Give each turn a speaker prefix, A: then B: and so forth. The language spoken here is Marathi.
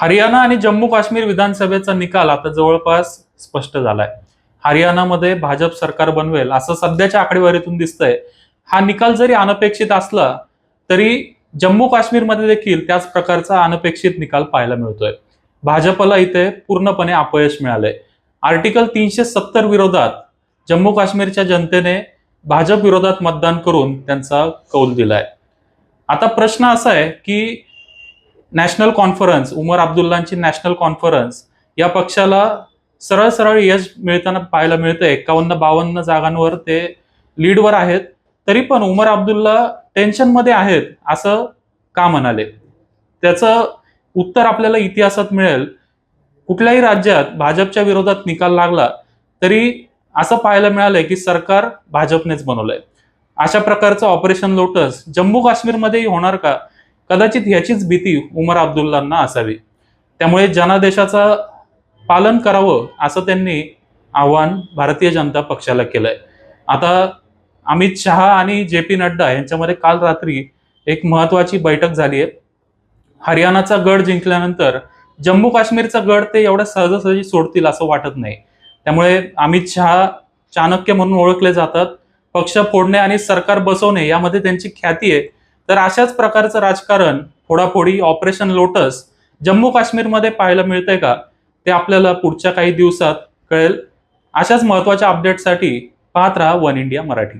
A: हरियाणा आणि जम्मू काश्मीर विधानसभेचा निकाल आता जवळपास स्पष्ट झालाय. हरियाणामध्ये भाजप सरकार बनवेल असं सध्याच्या आकडेवारीतून दिसतंय. हा निकाल जरी अनपेक्षित असला तरी जम्मू काश्मीरमध्ये देखील त्याच प्रकारचा अनपेक्षित निकाल पाहायला मिळतोय. भाजपला इथे पूर्णपणे अपयश मिळालंय. आर्टिकल तीनशे सत्तर विरोधात जम्मू काश्मीरच्या जनतेने भाजप विरोधात मतदान करून त्यांचा कौल दिलाय. आता प्रश्न असा आहे की नॅशनल कॉन्फरन्स उमर अब्दुल्लांची नॅशनल कॉन्फरन्स या पक्षाला सरळ सरळ यश मिळताना पाहायला मिळतं एकावन्न बावन्न जागांवर ते लीडवर आहेत. तरी पण उमर अब्दुल्ला टेन्शनमध्ये आहेत असं का म्हणाले? त्याचं उत्तर आपल्याला इतिहासात मिळेल. कुठल्याही राज्यात भाजपच्या विरोधात निकाल लागला तरी असं पाहायला मिळालंय की सरकार भाजपनेच बनवलंय. अशा प्रकारचं ऑपरेशन लोटस जम्मू काश्मीरमध्येही होणार का? कदाचित ह्याचीच भीती उमर अब्दुल्लांना असावी. त्यामुळे जनादेशाचं पालन करावं असं त्यांनी आव्हान भारतीय जनता पक्षाला केलंय. आता अमित शहा आणि जे पी नड्डा यांच्यामध्ये काल रात्री एक महत्वाची बैठक झाली आहे. हरियाणाचा गड जिंकल्यानंतर जम्मू काश्मीरचा गड ते एवढ्या सहजासहजी सोडतील असं वाटत नाही. त्यामुळे अमित शहा चाणक्य म्हणून ओळखले जातात. पक्ष फोडणे आणि सरकार बसवणे यामध्ये त्यांची ख्याती आहे. तर अशाच प्रकारचं राजकारण फोडाफोडी ऑपरेशन लोटस जम्मू काश्मीरमध्ये पाहायला मिळतंय का? ते आपल्याला पुढच्या काही दिवसात कळेल. अशाच महत्त्वाच्या अपडेटसाठी पाहत राहा वन इंडिया मराठी.